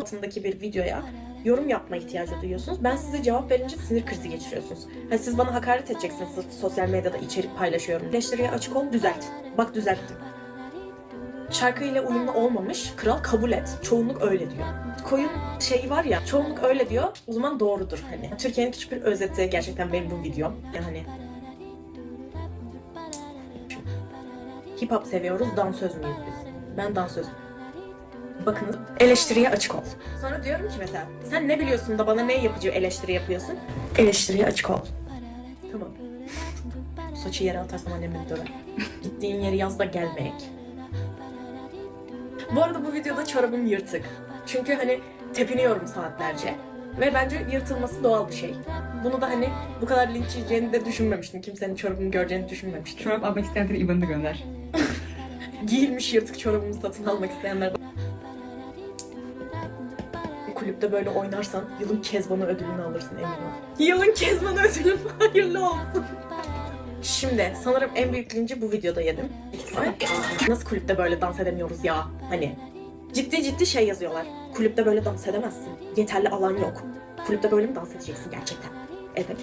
altındaki bir videoya yorum yapma ihtiyacı duyuyorsunuz. Ben size cevap verince sinir krizi geçiriyorsunuz. Ha, siz bana hakaret edeceksiniz sırf sosyal medyada içerik paylaşıyorum. Eleştiriye açık ol, düzelt. Bak düzelttim. Şarkıyla uyumlu olmamış, kral kabul et. Çoğunluk öyle diyor. Koyun şeyi var ya, çoğunluk öyle diyor. O zaman doğrudur hani. Türkiye'nin küçük bir özeti gerçekten benim bu videom. Yani Hip hop seviyoruz, dansöz müyüz biz? Ben dansözüm. Bakın eleştiriye açık ol. Sonra diyorum ki mesela sen ne biliyorsun da bana ne yapıcı eleştiri yapıyorsun? Eleştiriye açık ol. Tamam. Saçı yere atarsam annem beni döver. Gittiğin yeri yaz da gelmeyek. Bu arada bu videoda çorabım yırtık. Çünkü hani tepiniyorum saatlerce. Ve bence yırtılması doğal bir şey. Bunu da hani bu kadar linç yiyeceğini de düşünmemiştim. Kimsenin çorabımı göreceğini düşünmemiştim. Çorap almak isteyenlere IBAN'ını gönder. giyilmiş yırtık çorabımı satın almak isteyenler kulüpte böyle oynarsan yılın Kezban'ı ödülünü alırsın emin ol. Yılın Kezban'ı ödülü hayırlı olsun. Şimdi sanırım en büyük linci bu videoda yedim. Nasıl kulüpte böyle dans edemiyoruz ya? Hani ciddi ciddi şey yazıyorlar. Kulüpte böyle dans edemezsin. Yeterli alan yok. Kulüpte böyle mi dans edeceksin gerçekten? Evet.